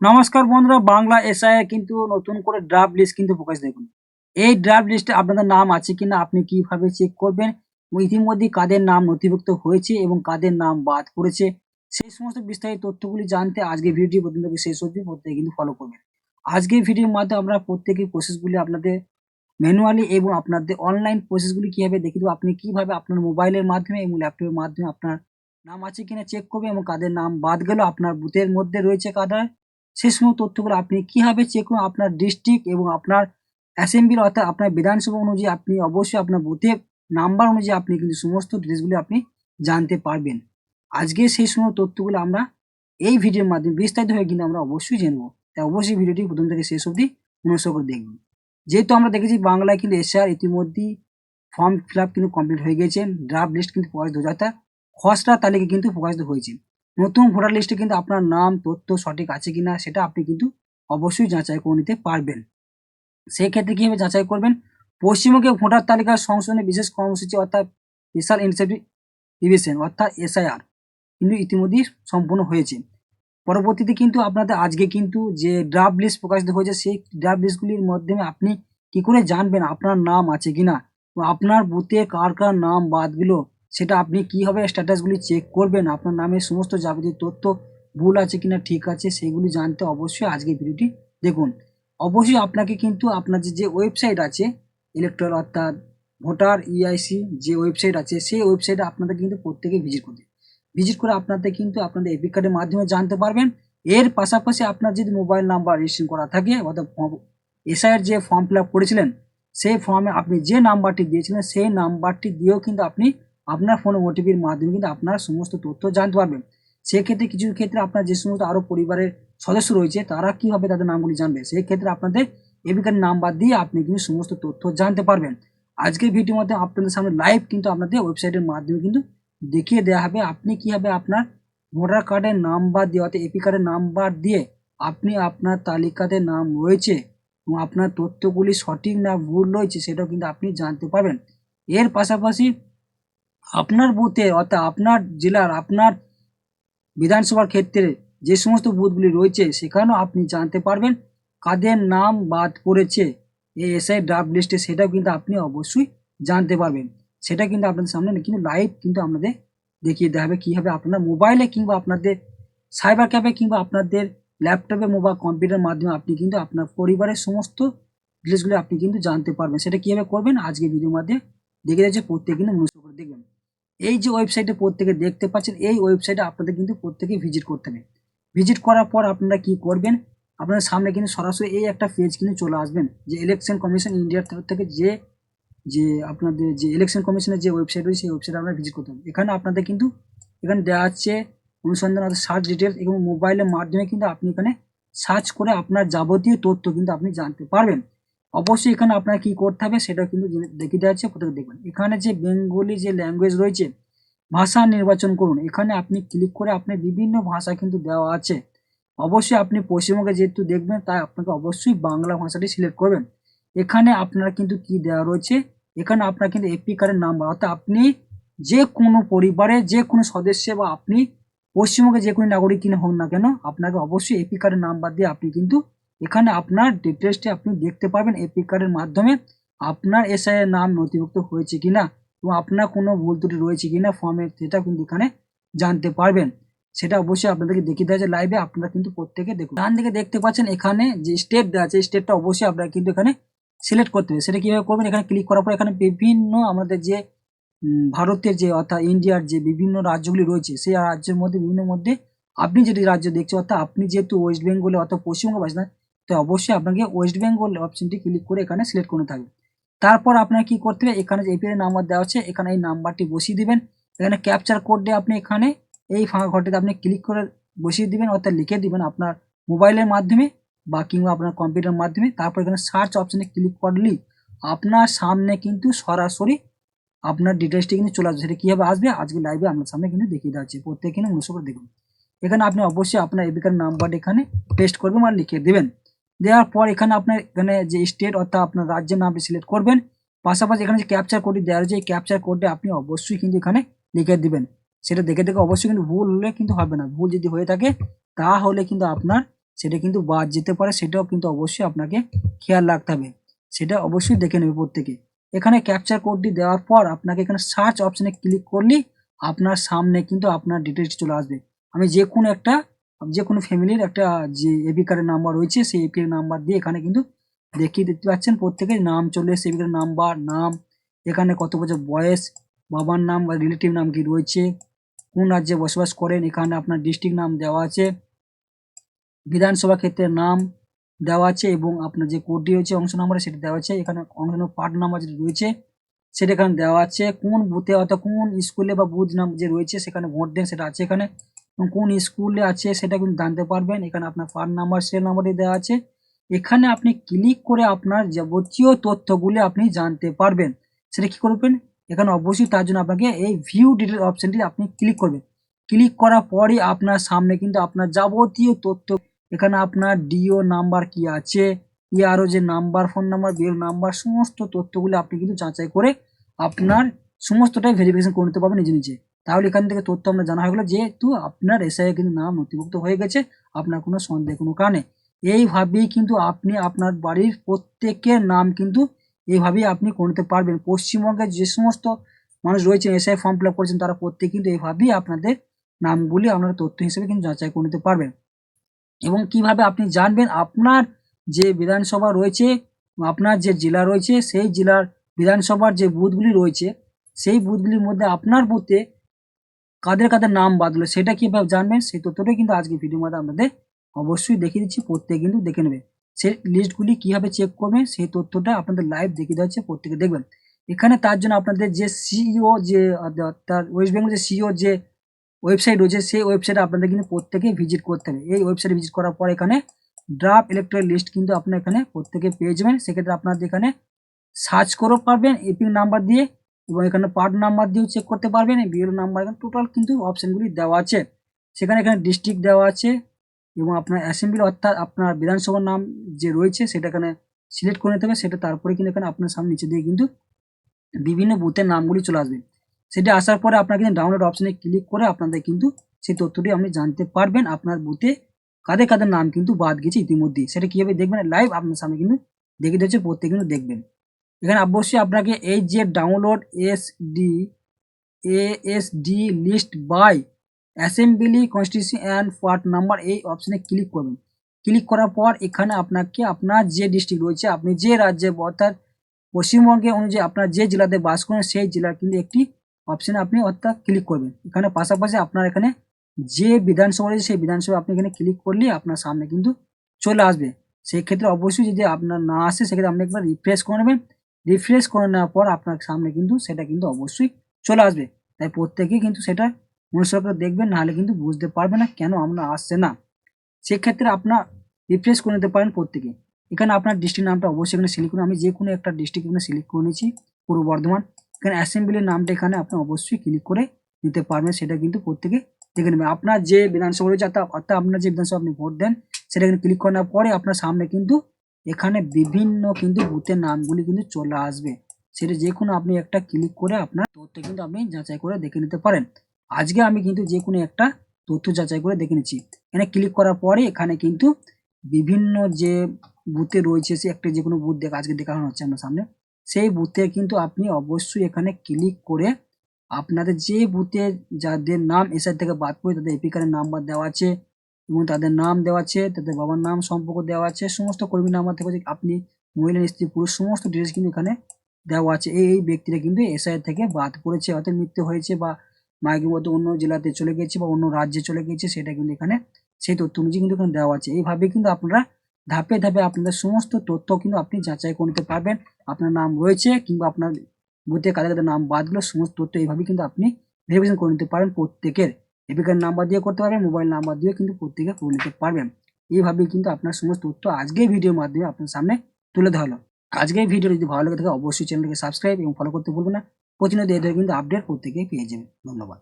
নমস্কার বন্ধুরা, বাংলা এসআই কিন্তু নতুন করে ড্রাফট লিস্ট কিন্তু প্রকাশ দেখুন। এই ড্রাফট লিস্টে আপনাদের নাম আছে কিনা, আপনি কীভাবে চেক করবেন ইতিমধ্যে কাদের নাম নথিভুক্ত হয়েছে এবং কাদের নাম বাদ পড়েছে, সেই সমস্ত বিস্তারিত তথ্যগুলি জানতে আজকে ভিডিও প্রথম থেকে শেষ অবধি প্রত্যেকে কিন্তু ফলো করবেন। আজকের ভিডিওর মাধ্যমে আমরা প্রত্যেকের প্রসেসগুলি আপনাদের ম্যানুয়ালি এবং আপনাদের অনলাইন প্রসেসগুলি কীভাবে দেখে দেবো, আপনি কীভাবে আপনার মোবাইলের মাধ্যমে এবং ল্যাপটপের মাধ্যমে আপনার নাম আছে কিনা চেক করবেন এবং কাদের নাম বাদ গেল, আপনার বুথের মধ্যে রয়েছে কাদার সেই সমস্ত তথ্যগুলো আপনি কীভাবে চেক করুন? আপনার ডিস্ট্রিক্ট এবং আপনার অ্যাসেম্বলি অর্থাৎ আপনার বিধানসভা অনুযায়ী আপনি অবশ্যই আপনার বুথের নাম্বার অনুযায়ী আপনি কিন্তু সমস্ত ডিটেলসগুলি আপনি জানতে পারবেন। আজকে সেই সমস্ত তথ্যগুলো আমরা এই ভিডিওর মাধ্যমে বিস্তারিতভাবে কিন্তু আমরা অবশ্যই জানব। তাই অবশ্যই ভিডিওটি প্রথম থেকে শেষ অবধি অনুসরণ করে দেখবেন। যেহেতু আমরা দেখেছি বাংলায় কিন্তু এসআর ইতিমধ্যেই ফর্ম ফিল আপ কিন্তু কমপ্লিট হয়ে গেছে। ড্রাফট লিস্ট কিন্তু প্রকাশিত হয়েছে অর্থাৎ খসড়া তালিকা কিন্তু প্রকাশিত হয়েছে। নতুন ভোটার লিস্টে কিন্তু আপনার নাম, তথ্য সঠিক আছে কিনা সেটা আপনি কিন্তু অবশ্যই যাচাই করে নিতে পারবেন। সেই ক্ষেত্রে কীভাবে যাচাই করবেন? পশ্চিমবঙ্গে ভোটার তালিকার সংশোধনের বিশেষ কর্মসূচি অর্থাৎ স্পেশাল ইনিশিয়েটিভ ডিভিশন অর্থাৎ এসআইআর কিন্তু ইতিমধ্যেই সম্পূর্ণ হয়েছে। পরবর্তীতে কিন্তু আপনাদের আজকে কিন্তু যে ড্রাফট লিস্ট প্রকাশিত হয়েছে, সেই ড্রাফট লিস্টগুলির মাধ্যমে আপনি কি করে জানবেন আপনার নাম আছে কি না আপনার বুথে কার কার নাম বাদগুলো সেটা আপনি কীভাবে স্ট্যাটাসগুলি চেক করবেন, আপনার নামের সমস্ত যাবতীয় তথ্য ভুল আছে কিনা, ঠিক আছে, সেগুলি জানতে অবশ্যই আজকে ভিডিওটি দেখুন। অবশ্যই আপনাকে কিন্তু আপনার যে ওয়েবসাইট আছে ইলেকট্রাল অর্থাৎ ভোটার ইআইসি যে ওয়েবসাইট আছে, সেই ওয়েবসাইটে আপনাদের কিন্তু প্রত্যেকে ভিজিট করতে ভিজিট করে আপনাদের কিন্তু আপনাদের এপিক কার্ডের মাধ্যমে জানতে পারবেন। এর পাশাপাশি আপনার যদি মোবাইল নাম্বার রেজিস্ট্রেশন করা থাকে, অর্থাৎ এসআইয়ের যে ফর্ম ফিল আপ করেছিলেন, সেই ফর্মে আপনি যে নাম্বারটি দিয়েছিলেন, সেই নাম্বারটি দিয়েও কিন্তু আপনি আপনার ফোনে ওটিপির মাধ্যমে কিন্তু আপনার সমস্ত তথ্য জানতে পারবেন। সেক্ষেত্রে কিছু ক্ষেত্রে আপনার যে সমস্ত আরও পরিবারের সদস্য রয়েছে, তারা কীভাবে তাদের নামগুলি জানবে? সেই ক্ষেত্রে আপনাদের এবিকার নাম্বার দিয়ে আপনি কিন্তু সমস্ত তথ্য জানতে পারবেন। আজকের ভিডিওর মধ্যে আপনাদের সামনে লাইভ কিন্তু আপনাদের ওয়েবসাইটের মাধ্যমে কিন্তু দেখিয়ে দেওয়া হবে। আপনি কীভাবে আপনার ভোটার কার্ডের নাম্বার দিয়ে অর্থাৎ এপি কার্ডের নাম্বার দিয়ে আপনি আপনার তালিকাতে নাম রয়েছে এবং আপনার তথ্যগুলি সঠিক না ভুল রয়েছে, সেটাও কিন্তু আপনি জানতে পারবেন। এর পাশাপাশি আপনার বুথে অর্থাৎ আপনার জেলার, আপনার বিধানসভার ক্ষেত্রে যে সমস্ত বুথগুলি রয়েছে, সেখানেও আপনি জানতে পারবেন কাদের নাম বাদ পড়েছে এই এসআই ড্রাফট লিস্টে, সেটাও কিন্তু আপনি অবশ্যই জানতে পারবেন। সেটা কিন্তু আপনাদের সামনে কিন্তু লাইভ কিন্তু আপনাদের দেখিয়ে দেওয়া হবে কীভাবে আপনার মোবাইলে কিংবা আপনাদের সাইবার ক্যাফে কিংবা আপনাদের ল্যাপটপে মোবাইল কম্পিউটার মাধ্যমে আপনি কিন্তু আপনার পরিবারের সমস্ত ডিটেলসগুলো আপনি কিন্তু জানতে পারবেন। সেটা কীভাবে করবেন? আজকে ভিডিওর মাধ্যমে দেখে যাচ্ছে প্রত্যেক কিন্তু মনোযোগ করে দেখবেন। এই যে ওয়েবসাইটে প্রত্যেকে দেখতে পাচ্ছেন, এই ওয়েবসাইটে আপনাদের কিন্তু প্রত্যেকে ভিজিট করতে হবে। ভিজিট করার পর আপনারা কি করবেন? আপনাদের সামনে কিন্তু সরাসরি এই একটা পেজ কিন্তু চলে আসবেন, যে ইলেকশন কমিশন ইন্ডিয়ার তরফ থেকে যে যে আপনাদের যে ইলেকশন কমিশনের যে ওয়েবসাইট রয়েছে, সেই ওয়েবসাইটে আপনারা ভিজিট করতে হবে। এখানে আপনাদের কিন্তু, এখানে দেওয়া আছে অনুসন্ধান অর্থাৎ সার্চ ডিটেলস এবং মোবাইলের মাধ্যমে কিন্তু আপনি এখানে সার্চ করে আপনার যাবতীয় তথ্য কিন্তু আপনি জানতে পারবেন। অবশ্যই এখানে আপনার কি করতে হবে সেটা কিন্তু দেখিয়ে দেওয়া আছে কোথাও দেখবেন। এখানে যে বেঙ্গলি যে ল্যাঙ্গুয়েজ রয়েছে, ভাষা নির্বাচন করুন। এখানে আপনি ক্লিক করে আপনি বিভিন্ন ভাষা কিন্তু দেওয়া আছে। অবশ্যই আপনি পশ্চিমবঙ্গে যেহেতু দেখবেন, তাই আপনাকে অবশ্যই বাংলা ভাষাটি সিলেক্ট করবেন। এখানে আপনার কিন্তু কি দেওয়া রয়েছে? এখানে আপনার কিন্তু এপি কার্ডের নাম্বার অর্থাৎ আপনি যে কোনো পরিবারে যে কোনো সদস্য বা আপনি পশ্চিমবঙ্গে যে কোনো নাগরিক কিনে হন না কেন, আপনাকে অবশ্যই এপি কার্ডের নাম্বার দিয়ে আপনি কিন্তু এখানে আপনার ডিটেলসটি আপনি দেখতে পাবেন এপি কার্ডের মাধ্যমে। আপনার এসআই নাম নথিভুক্ত হয়েছে কিনা এবং আপনার কোনো ভুল ত্রুটি রয়েছে কিনা ফর্মে সেটা কিন্তু এখানে জানতে পারবেন। সেটা অবশ্যই আপনাদেরকে দেখিয়ে দেওয়া লাইভে আপনারা কিন্তু প্রত্যেকে দেখুন। ডান দিকে দেখতে পাচ্ছেন এখানে যে স্টেট দেওয়া আছে স্টেটটা অবশ্যই আপনারা কিন্তু এখানে সিলেক্ট করতে হবে। সেটা কীভাবে করবেন? এখানে ক্লিক করার পর এখানে বিভিন্ন আমাদের যে ভারতের যে অর্থাৎ ইন্ডিয়ার যে বিভিন্ন রাজ্যগুলি রয়েছে, সেই রাজ্যের মধ্যে বিভিন্ন মধ্যে আপনি যেটি রাজ্য দেখছেন, অর্থাৎ আপনি যেহেতু ওয়েস্ট বেঙ্গলে অর্থাৎ পশ্চিমবঙ্গ বাসিন্দা তো অবশ্যই আপনাকে ওয়েস্ট বেঙ্গল অপশনটি ক্লিক করে এখানে সিলেক্ট করে থাকবে তারপর আপনার কি করতে হবে? এখানে যে এপিআই নাম্বার দেওয়া আছে, এখানে এই নাম্বারটি বসিয়ে দিবেন। এখানে ক্যাপচার কোড দিয়ে আপনি এখানে এই ফাঁকা ঘরটিতে আপনি ক্লিক করে বসিয়ে দিবেন, অর্থাৎ লিখে দিবেন আপনার মোবাইলের মাধ্যমে বা কিংবা আপনার কম্পিউটার মাধ্যমে। তারপর এখানে সার্চ অপশনে ক্লিক করলেই আপনার সামনে কিন্তু সরাসরি আপনার ডিটেলসটি কিন্তু চলে আসবে। সেটা কীভাবে আসবে? আজকে লাইভে আপনার সামনে কিন্তু দেখিয়ে দেওয়া হচ্ছে প্রত্যেক কিন্তু মনুষ্য করে দেখুন। এখানে আপনি অবশ্যই আপনার এবিকার নাম্বার এখানে পেস্ট করবেন আর লিখে দেবেন। দেওয়ার পর এখানে আপনার এখানে যে স্টেট অর্থাৎ আপনার রাজ্যের নামটি সিলেক্ট করবেন। পাশাপাশি এখানে যে ক্যাপচার কোডটি দেওয়া রয়েছে, এই ক্যাপচার কোডটি আপনি অবশ্যই কিন্তু এখানে লিখে দিবেন। সেটা দেখে দেখে অবশ্যই কিন্তু ভুল হলে কিন্তু হবে না। ভুল যদি হয়ে থাকে, তাহলে কিন্তু আপনার সেটা কিন্তু বাদ যেতে পারে। সেটাও কিন্তু অবশ্যই আপনাকে খেয়াল রাখতে হবে। সেটা অবশ্যই দেখে নেবে প্রত্যেকে। এখানে ক্যাপচার কোডটি দেওয়ার পর আপনাকে এখানে সার্চ অপশনে ক্লিক করলে আপনার সামনে কিন্তু আপনার ডিটেলস চলে আসবে। আমি যে কোনো একটা যে কোনো ফ্যামিলির একটা যে এপি কার্ডের নাম্বার রয়েছে, সেই এপি নাম্বার দিয়ে এখানে কিন্তু দেখিয়ে দিতে পাচ্ছেন প্রত্যেকের নাম চলে এসে এপি নাম্বার নাম, এখানে কত বছর বয়স, বাবার নাম বা রিলেটিভ নাম কি রয়েছে, কোন রাজ্যে বসবাস করেন, এখানে আপনার ডিস্ট্রিক্ট নাম দেওয়া আছে, বিধানসভা ক্ষেত্রের নাম দেওয়া আছে এবং আপনার যে কোডটি রয়েছে, অংশ নাম্বার সেটি দেওয়া আছে। এখানে অংশ পার্ট নাম্বার যেটা রয়েছে, সেটা এখানে দেওয়া আছে। কোন বুথে অর্থাৎ কোন স্কুলে বা বুথ নাম যে রয়েছে, সেখানে ভোট দেন, সেটা আছে এখানে। এবং কোন স্কুলে আছে সেটা কিন্তু জানতে পারবেন। এখানে আপনার পার্ট নাম্বার সেল নাম্বারটি দেওয়া আছে। এখানে আপনি ক্লিক করে আপনার যাবতীয় তথ্যগুলি আপনি জানতে পারবেন। সেটা কি করবেন? এখানে অবশ্যই তার জন্য আপনাকে এই ভিউ ডিটেল অপশনটি আপনি ক্লিক করবেন। ক্লিক করার পরে আপনার সামনে কিন্তু আপনার যাবতীয় তথ্য, এখানে আপনার ডিও নাম্বার কি আছে ইয়ারও যে number phone number BL number সমস্ত তথ্যগুলো আপনি কিন্তু যাচাই করে আপনার সমস্তটাই ভেরিফিকেশন করে নিতে পারবেন নিজে নিজে। তাহলে এখান থেকে তথ্য আমরা জানা হয়ে গেলো যেহেতু আপনার এসআই কিন্তু নাম নথিভুক্ত হয়ে গেছে, আপনার কোনো সন্দেহ, কোনো কারণে। এইভাবেই কিন্তু আপনি আপনার বাড়ির প্রত্যেকের নাম কিন্তু এইভাবেই আপনি করে নিতে পারবেন। পশ্চিমবঙ্গের যে সমস্ত মানুষ রয়েছেন এসআই ফর্ম ফিল আপ করেছেন, তারা প্রত্যেকে কিন্তু এইভাবেই আপনাদের নামগুলি আপনার তথ্য হিসেবে কিন্তু যাচাই করে নিতে পারবেন। এবং কীভাবে আপনি জানবেন আপনার যে বিধানসভা রয়েছে, আপনার যে জেলা রয়েছে, সেই জেলার বিধানসভার যে বুথগুলি রয়েছে, সেই বুথগুলির মধ্যে আপনার বুথে কাদের কাদের নাম বাদলো সেটা কীভাবে জানবেন সেই তথ্যটাই কিন্তু আজকে ভিডিওর মধ্যে আপনাদের অবশ্যই দেখিয়ে দিচ্ছি, প্রত্যেকে কিন্তু দেখে নেবে। সেই লিস্টগুলি কীভাবে চেক করবেন সেই তথ্যটা আপনাদের লাইভ দেখিয়ে দেওয়া হচ্ছে, প্রত্যেকে দেখবেন। এখানে তার জন্য আপনাদের যে সিইও যে, তার ওয়েস্ট বেঙ্গল যে সিইও যে ওয়েবসাইট রয়েছে, সেই ওয়েবসাইটে আপনাদের কিন্তু প্রত্যেকে ভিজিট করতে হবে। এই ওয়েবসাইটে ভিজিট করার পর এখানে ড্রাফট ইলেকট্রিক লিস্ট কিন্তু আপনার এখানে প্রত্যেকে পেয়ে যাবেন। সেক্ষেত্রে আপনাদের এখানে সার্চ করেও পারবেন এপিং নাম্বার দিয়ে এবং এখানে পার্ট নাম্বার দিয়েও চেক করতে পারবেন বিএল নাম্বার এখানে টোটাল কিন্তু অপশানগুলি দেওয়া আছে। সেখানে এখানে ডিস্ট্রিক্ট দেওয়া আছে এবং আপনার অ্যাসেম্বলি অর্থাৎ আপনার বিধানসভার নাম যে রয়েছে সেটা এখানে সিলেক্ট করে নিতে হবে, সেটা তারপরে কিন্তু এখানে আপনার সামনে নিচে দিয়ে কিন্তু বিভিন্ন বুথের নামগুলি চলে আসবে। সেটা আসার পরে আপনার কিন্তু ডাউনলোড অপশানে ক্লিক করে আপনাদের কিন্তু সেই তথ্যটি আপনি জানতে পারবেন, আপনার বুথে কাদের কাদের নাম কিন্তু বাদ গেছে ইতিমধ্যে সেটা কীভাবে দেখবেন লাইভ আপনার সামনে কিন্তু দেখে দিচ্ছে প্রত্যেকে কিন্তু দেখবেন। এখানে অবশ্যই আপনাকে এই যে download S D S D list by assembly constitution and part number এই অপশানে ক্লিক করবেন ক্লিক করার পর এখানে আপনাকে আপনার যে ডিস্ট্রিক্ট রয়েছে, আপনি যে রাজ্যে অর্থাৎ পশ্চিমবঙ্গে অনুযায়ী আপনার যে জেলাতে বাস করেন, সেই জেলার কিন্তু একটি অপশানে আপনি অর্থাৎ ক্লিক করবেন। এখানে পাশাপাশি আপনার এখানে যে বিধানসভা রয়েছে, সেই বিধানসভা আপনি এখানে ক্লিক করলে আপনার সামনে কিন্তু চলে আসবে। সেই ক্ষেত্রে অবশ্যই যদি আপনার না আসে, সেক্ষেত্রে আপনি একবার রিফ্রেশ করে নেবেন। রিফ্রেশ করে নেওয়ার পর আপনার সামনে কিন্তু সেটা কিন্তু অবশ্যই চলে আসবে। তাই প্রত্যেকেই কিন্তু সেটা করে দেখবেন, নাহলে কিন্তু বুঝতে পারবে না কেন আমরা আসছে না। সেক্ষেত্রে আপনার রিফ্রেশ করে নিতে পারেন প্রত্যেকে। এখানে আপনার ডিস্ট্রিক্ট নামটা অবশ্যই এখানে সিলেক্ট করুন। আমি যে কোনো একটা ডিস্ট্রিক্ট এখানে সিলেক্ট করে নিয়েছি, পূর্ব বর্ধমান। এখানে অ্যাসেম্বলির নামটা এখানে আপনি অবশ্যই ক্লিক করে নিতে পারবেন, সেটা কিন্তু প্রত্যেকে দেখে নেবেন। আপনার যে বিধানসভা রয়েছে, অর্থাৎ আপনার যে বিধানসভা আপনি ভোট দেন, সেটা এখানে ক্লিক করার পরে আপনার সামনে কিন্তু এখানে বিভিন্ন কিন্তু বুথের নামগুলি কিন্তু চলে আসবে। সেটা যে কোনো আপনি একটা ক্লিক করে আপনার তথ্য কিন্তু আপনি যাচাই করে দেখে নিতে পারেন। আজকে আমি কিন্তু যে কোনো একটা তথ্য যাচাই করে দেখে নিচ্ছি। এখানে ক্লিক করার পরে এখানে কিন্তু বিভিন্ন যে বুথে রয়েছে, সে একটা যে কোনো বুথ দেখা, আজকে দেখানো হচ্ছে আমার সামনে। সেই বুথে কিন্তু আপনি অবশ্যই এখানে ক্লিক করে আপনাদের যে বুথে যাদের নাম এসআই থেকে বাদ পড়ে তাদের এপি কার্ডের নাম্বার দেওয়া আছে। এবং তাদের নাম দেওয়া আছে, তাদের বাবার নাম সম্পর্ক দেওয়া আছে, সমস্ত কর্মী নাম্বার থেকে আপনি মহিলা, স্ত্রী, পুরুষ, সমস্ত ডিটেলস কিন্তু এখানে দেওয়া আছে। এই এই ব্যক্তিরা কিন্তু এসআই থেকে বাদ পড়েছে, অর্থাৎ মৃত্যু হয়েছে বা মাইকের মতো অন্য জেলাতে চলে গেছে বা অন্য রাজ্যে চলে গেছে, সেটা কিন্তু এখানে সেই তথ্য অনুযায়ী কিন্তু এখানে দেওয়া আছে। এইভাবে কিন্তু আপনারা ধাপে ধাপে আপনাদের সমস্ত তথ্য কিন্তু আপনি যাচাই করে নিতে পারবেন। আপনার নাম রয়েছে কিংবা আপনার বুথে কাদের কাদের নাম বাদগুলো সমস্ত তথ্য এইভাবে কিন্তু আপনি ভেরিফিকেশন করে নিতে পারেন প্রত্যেকের। এপিকার নাম্বার দিয়ে করতে পারবেন মোবাইল নাম্বার দিয়ে কিন্তু প্রত্যেকে করে নিতে পারবেন। এইভাবেই কিন্তু আপনার সমস্ত তথ্য আজকে ভিডিওর মাধ্যমে আপনার সামনে তুলে ধরলো হলো। আজকের ভিডিও যদি ভালো লাগে থাকে, অবশ্যই চ্যানেলকে সাবস্ক্রাইব এবং ফলো করতে ভুলবেন না। প্রতিনিয়ত এদের কিন্তু আপডেট প্রত্যেকেই পেয়ে যাবেন। ধন্যবাদ।